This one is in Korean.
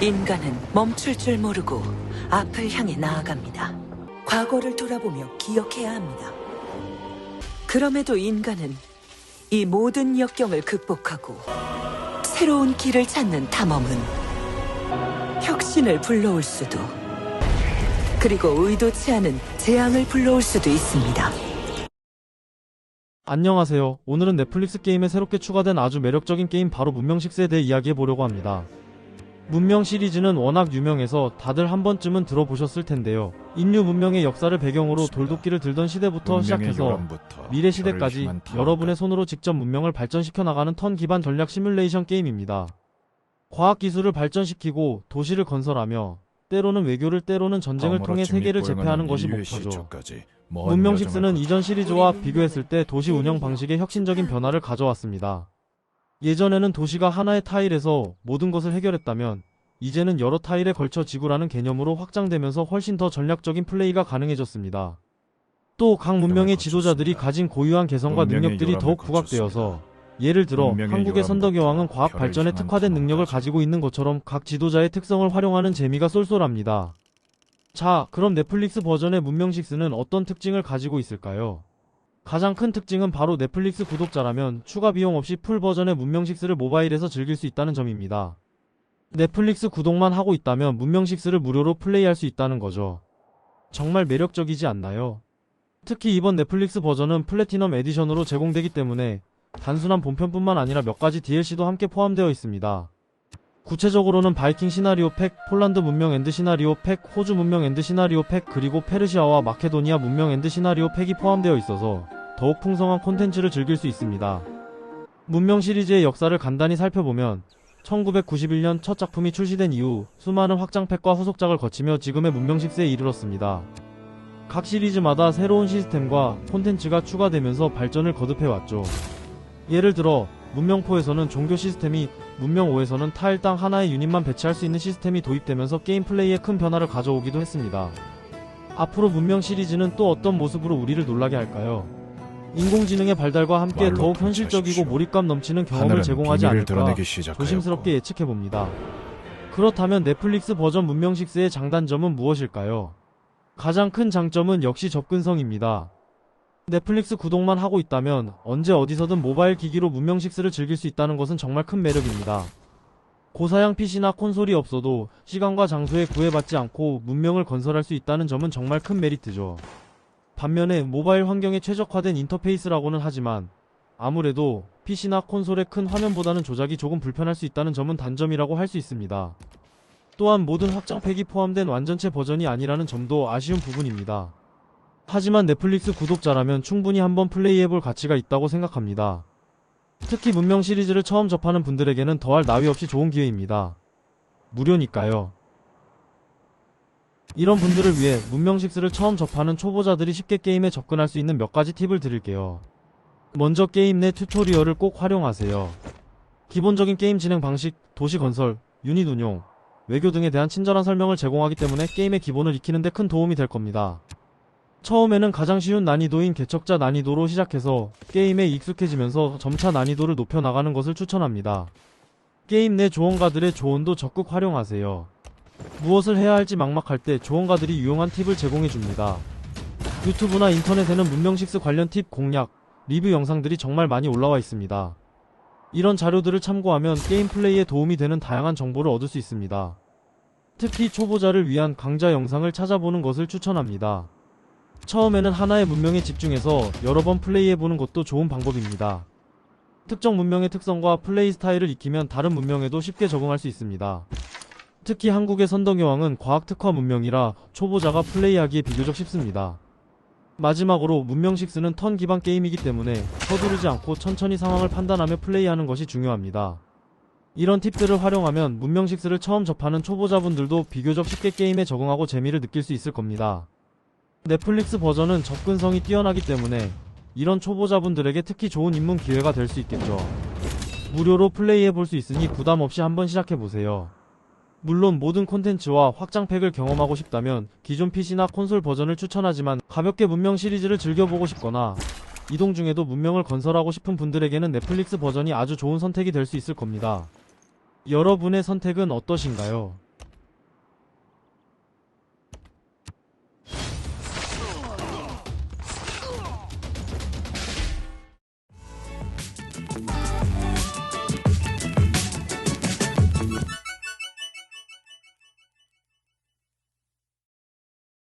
인간은 멈출 줄 모르고 앞을 향해 나아갑니다. 과거를 돌아보며 기억해야 합니다. 그럼에도 인간은 이 모든 역경을 극복하고 새로운 길을 찾는 탐험은 혁신을 불러올 수도 그리고 의도치 않은 재앙을 불러올 수도 있습니다. 안녕하세요. 오늘은 넷플릭스 게임에 새롭게 추가된 아주 매력적인 게임 바로 문명6에 대해 이야기해 보려고 합니다. 문명 시리즈는 워낙 유명해서 다들 한 번쯤은 들어보셨을 텐데요. 인류 문명의 역사를 배경으로 돌도끼를 들던 시대부터 시작해서 미래 시대까지 여러분의 손으로 직접 문명을 발전시켜 나가는 턴 기반 전략 시뮬레이션 게임입니다. 과학 기술을 발전시키고 도시를 건설하며 때로는 외교를 때로는 전쟁을 통해 세계를 제패하는 것이 목표죠. 문명6는 이전 시리즈와 비교했을 때 도시 운영 방식에 혁신적인 변화를 가져왔습니다. 예전에는 도시가 하나의 타일에서 모든 것을 해결했다면 이제는 여러 타일에 걸쳐 지구라는 개념으로 확장되면서 훨씬 더 전략적인 플레이가 가능해졌습니다. 또 각 문명의 지도자들이 가진 고유한 개성과 능력들이 더욱 부각되어서 예를 들어 한국의 선덕여왕은 과학 발전에 특화된 능력을. 가지고 있는 것처럼 각 지도자의 특성을 활용하는 재미가 쏠쏠합니다. 자, 그럼 넷플릭스 버전의 문명6는 어떤 특징을 가지고 있을까요? 가장 큰 특징은 바로 넷플릭스 구독자라면 추가 비용 없이 풀 버전의 문명6를 모바일에서 즐길 수 있다는 점입니다. 넷플릭스 구독만 하고 있다면 문명6를 무료로 플레이할 수 있다는 거죠. 정말 매력적이지 않나요? 특히 이번 넷플릭스 버전은 플래티넘 에디션으로 제공되기 때문에 단순한 본편뿐만 아니라 몇 가지 DLC도 함께 포함되어 있습니다. 구체적으로는 바이킹 시나리오 팩, 폴란드 문명 엔드 시나리오 팩, 호주 문명 엔드 시나리오 팩, 그리고 페르시아와 마케도니아 문명 엔드 시나리오 팩이 포함되어 있어서 더욱 풍성한 콘텐츠를 즐길 수 있습니다. 문명 시리즈의 역사를 간단히 살펴보면 1991년 첫 작품이 출시된 이후 수많은 확장팩과 후속작을 거치며 지금의 문명6에 이르렀습니다. 각 시리즈마다 새로운 시스템과 콘텐츠가 추가되면서 발전을 거듭해왔죠. 예를 들어 문명4에서는 종교 시스템이 문명5에서는 타일당 하나의 유닛만 배치할 수 있는 시스템이 도입되면서 게임 플레이에 큰 변화를 가져오기도 했습니다. 앞으로 문명 시리즈는 또 어떤 모습으로 우리를 놀라게 할까요? 인공지능의 발달과 함께 더욱 현실적이고. 몰입감 넘치는 경험을 제공하지 않을까 조심스럽게 예측해 봅니다. 그렇다면 넷플릭스 버전 문명6의 장단점은 무엇일까요? 가장 큰 장점은 역시 접근성입니다. 넷플릭스 구독만 하고 있다면 언제 어디서든 모바일 기기로 문명6를 즐길 수 있다는 것은 정말 큰 매력입니다. 고사양 PC나 콘솔이 없어도 시간과 장소에 구애받지 않고 문명을 건설할 수 있다는 점은 정말 큰 메리트죠. 반면에 모바일 환경에 최적화된 인터페이스라고는 하지만 아무래도 PC나 콘솔의 큰 화면보다는 조작이 조금 불편할 수 있다는 점은 단점이라고 할 수 있습니다. 또한 모든 확장팩이 포함된 완전체 버전이 아니라는 점도 아쉬운 부분입니다. 하지만 넷플릭스 구독자라면 충분히 한번 플레이해볼 가치가 있다고 생각합니다. 특히 문명 시리즈를 처음 접하는 분들에게는 더할 나위 없이 좋은 기회입니다. 무료니까요. 이런 분들을 위해 문명6를 처음 접하는 초보자들이 쉽게 게임에 접근할 수 있는 몇 가지 팁을 드릴게요. 먼저 게임 내 튜토리얼을 꼭 활용하세요. 기본적인 게임 진행 방식, 도시 건설, 유닛 운용, 외교 등에 대한 친절한 설명을 제공하기 때문에 게임의 기본을 익히는데 큰 도움이 될 겁니다. 처음에는 가장 쉬운 난이도인 개척자 난이도로 시작해서 게임에 익숙해지면서 점차 난이도를 높여 나가는 것을 추천합니다. 게임 내 조언가들의 조언도 적극 활용하세요. 무엇을 해야 할지 막막할 때 조언가들이 유용한 팁을 제공해 줍니다. 유튜브나 인터넷에는 문명6 관련 팁 공략, 리뷰 영상들이 정말 많이 올라와 있습니다. 이런 자료들을 참고하면 게임 플레이에 도움이 되는 다양한 정보를 얻을 수 있습니다. 특히 초보자를 위한 강좌 영상을 찾아보는 것을 추천합니다. 처음에는 하나의 문명에 집중해서 여러 번 플레이해보는 것도 좋은 방법입니다. 특정 문명의 특성과 플레이 스타일을 익히면 다른 문명에도 쉽게 적응할 수 있습니다. 특히 한국의 선덕여왕은 과학 특화 문명이라 초보자가 플레이하기에 비교적 쉽습니다. 마지막으로 문명6는 턴 기반 게임이기 때문에 서두르지 않고 천천히 상황을 판단하며 플레이하는 것이 중요합니다. 이런 팁들을 활용하면 문명6를 처음 접하는 초보자분들도 비교적 쉽게 게임에 적응하고 재미를 느낄 수 있을 겁니다. 넷플릭스 버전은 접근성이 뛰어나기 때문에 이런 초보자분들에게 특히 좋은 입문 기회가 될 수 있겠죠. 무료로 플레이해 볼 수 있으니 부담 없이 한번 시작해 보세요. 물론 모든 콘텐츠와 확장팩을 경험하고 싶다면 기존 PC나 콘솔 버전을 추천하지만 가볍게 문명 시리즈를 즐겨보고 싶거나 이동 중에도 문명을 건설하고 싶은 분들에게는 넷플릭스 버전이 아주 좋은 선택이 될 수 있을 겁니다. 여러분의 선택은 어떠신가요?